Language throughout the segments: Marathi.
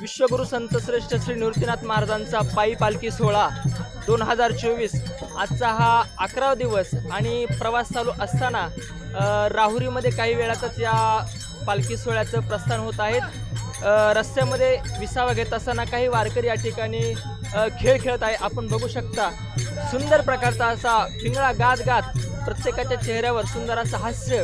विश्वगुरु संत श्रेष्ठ श्री निवृत्तीनाथ महाराजांचा पायी पालखी सोहळा दोन हजार चोवीस. आजचा हा अकरावा दिवस आणि प्रवास चालू असताना राहुरीमध्ये काही वेळातच या पालखी सोहळ्याचं प्रस्थान होत आहेत. रस्त्यामध्ये विसावा घेत असताना काही वारकरी या ठिकाणी खेळ खेळत आहे. आपण बघू शकता सुंदर प्रकारचा असा पिंगळा गात गात प्रत्येकाच्या चेहऱ्यावर सुंदर असं हास्य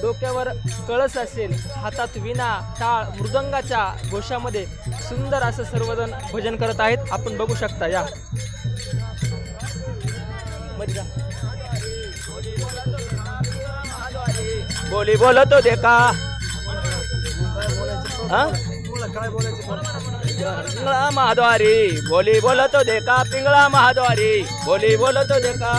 डोक्यावर कळस असेल. हातात विणा टाळ मृदंगाच्या घोषामध्ये सुंदर असं सर्वजण भजन करत आहेत. आपण बघू शकता या. मज्जा. बोली बोलतो देखा. पिंगळा महाद्वारी बोली बोलतो दे का पिंगळा महाद्वारी बोली बोलतो दे का?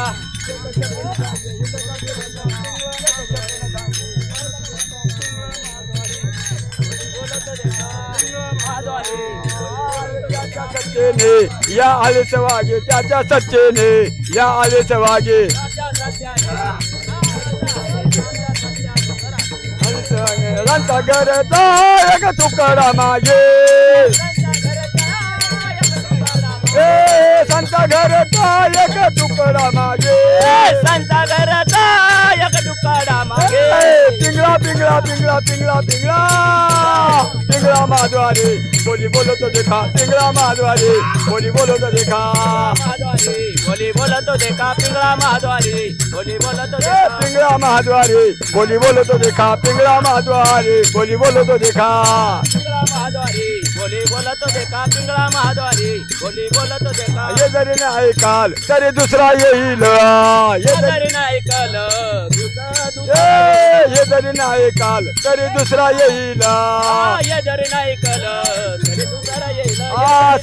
सच्चेने या आले वागे त्याच्या सच्चेने या आले वागे रंता गरता एक तुकडा मागे. ए संता घरता एक तुकडा मागे. पिंगळा पिंगळा पिंगळा पिंगळा महाद्वारे बोली बोलतो देखा. पिंगळा महाद्वारे बोली बोलतो देखा. महाद्वारी बोली बोलतो देखा पिंगळा महाद्वारी बोली बोलतो ए, देखा. पिंगळा महाद्वारे बोली बोलतो देखा. पिंगळा महाद्वारे बोली बोलतो देखा. पिंगळा महाद्वारी बोली बोलतो देखा पिंगळा महाद्वारी बोली बोलतो देखा. ये जरी नाही ऐकाल तरी दुसरा येईल. ये जरी नाही कल ये जरी नाही ऐकाल तरी दुसरा येईल. ये जरी नाही कल तरी दुसरा येईल.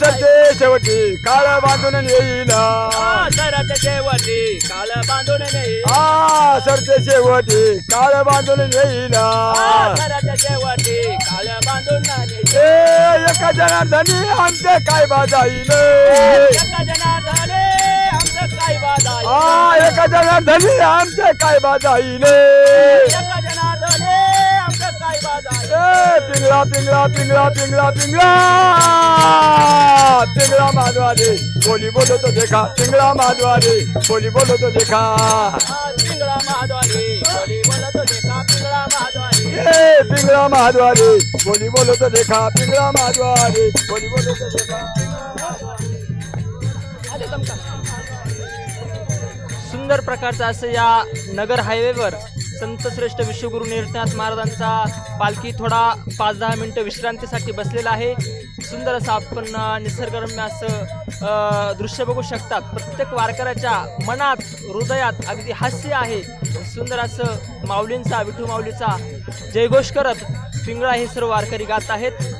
सत्य शेवटी काळ बांधून येईल सरत शेवटी काल बांधून नाही आ सरते शेवटी काळ बांधून येईल शेवटी काल बांधून ए एका जनार्दनी आमचे काय बाजाईल एका जनार्दने आमचं काय एका जनार्दनी आमचे काय बाजाईल एका जनार्दने आमचं काय ए पिंगळा पिंगळा पिंगळा पिंगळा पिंगळा! पिंगळा माधवारे बोली बोलतो देखा पिंगळा माधवारे बोली बोलतो देखा. पिंगळा बोली ए पिंगळा महाद्वारे कोणी बोलत देखा पिंगळा महाद्वारे कोणी बोलत देखा. सुंदर प्रकारचं असं या नगर हायवेवर संत श्रेष्ठ विश्वगुरु निरनाथ महाराजांचा पालखी थोडा पाच दहा मिनिटं विश्रांतीसाठी बसलेला आहे. सुंदर असं आपण निसर्गरम्य असं दृश्य बघू शकतात. प्रत्येक वारकऱ्याच्या मनात हृदयात अगदी हास्य आहे. सुंदर असं माऊलींचा विठू माऊलीचा जयघोष करत पिंगळा हे सर्व वारकरी गात आहेत.